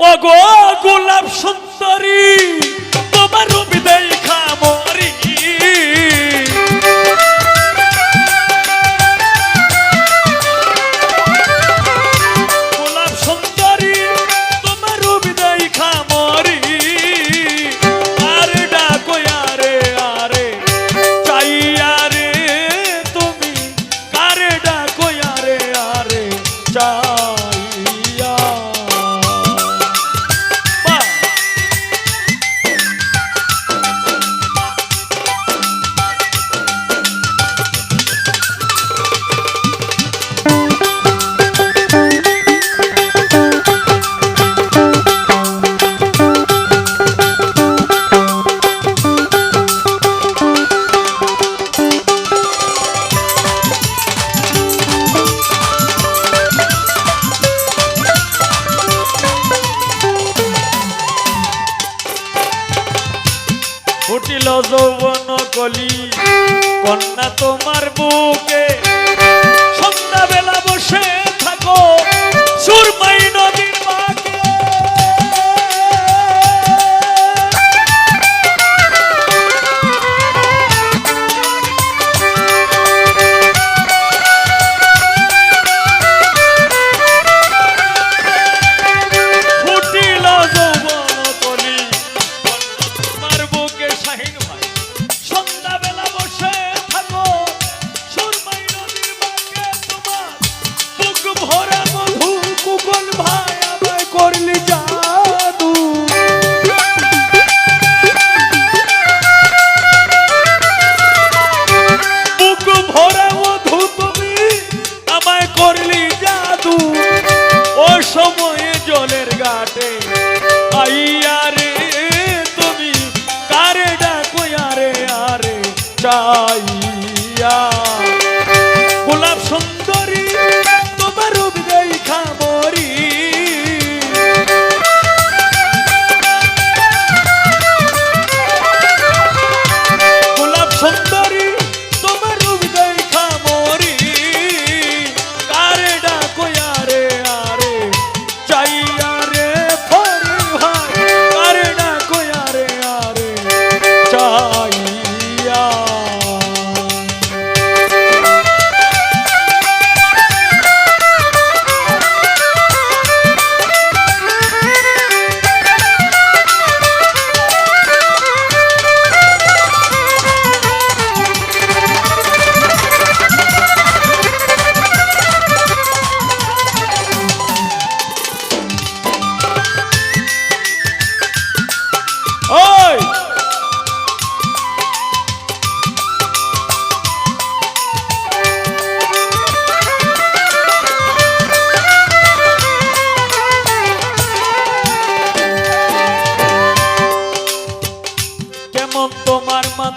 ওগো গোলাপ সুন্দরী তোমার রূপি দেখা ফুটিল যৌবন কলি। কন্যা তোমার বুকে সন্ধ্যাবেলা বসে থাকো। সুরমাই গোলাপ সুন্দরী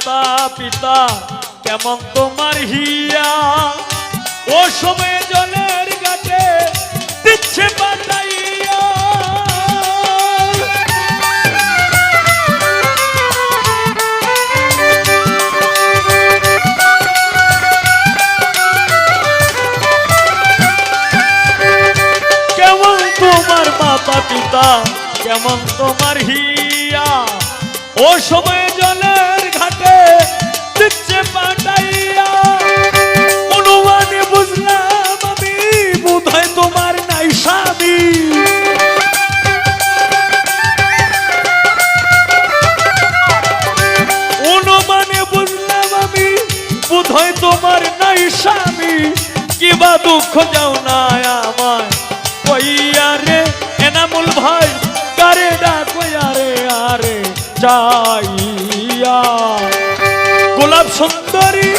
মাতা পিতা, কেমন তোমার হিয়া? ও সময়ে জলের গাছে দিচ্ছে মাতা পিতা কেমন তোমার হিয়া? ও সময় বোধহয় তোমার নাই স্বামী, কিবা দুঃখ যাও না আমায়। কইয়া রে, এনামুল ভাই, কারে ডাকইয়া আরে আরে যাইয়া। গোলাপ সুন্দরী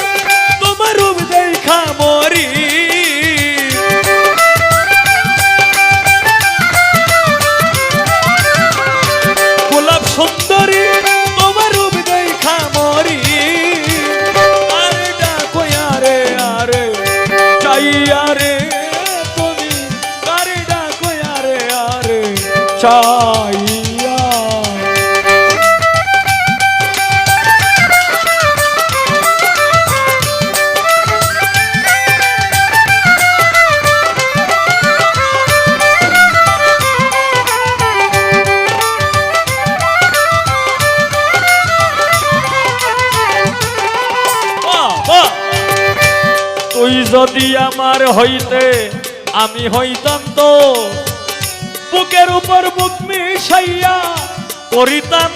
চাইয়া। তুই যদি আমার হইতে আমি হইতাম তো বুকের উপর বুক মিশাইয়া করিতাম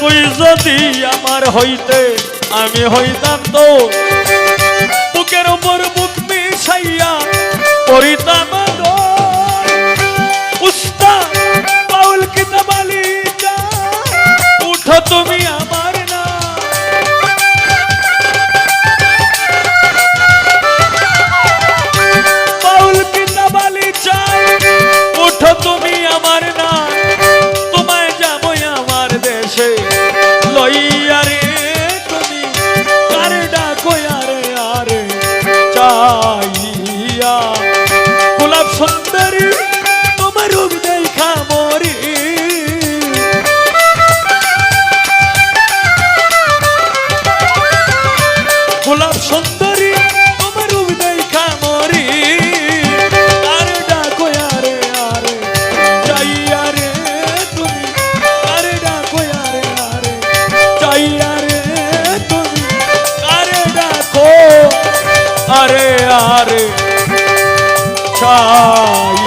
তুই যদি আমার হইতে, আমি হইতাম তো। বুকের উপর বুক মিশাইয়া করিতাম তুমি আমার আরে আরে। ছায়া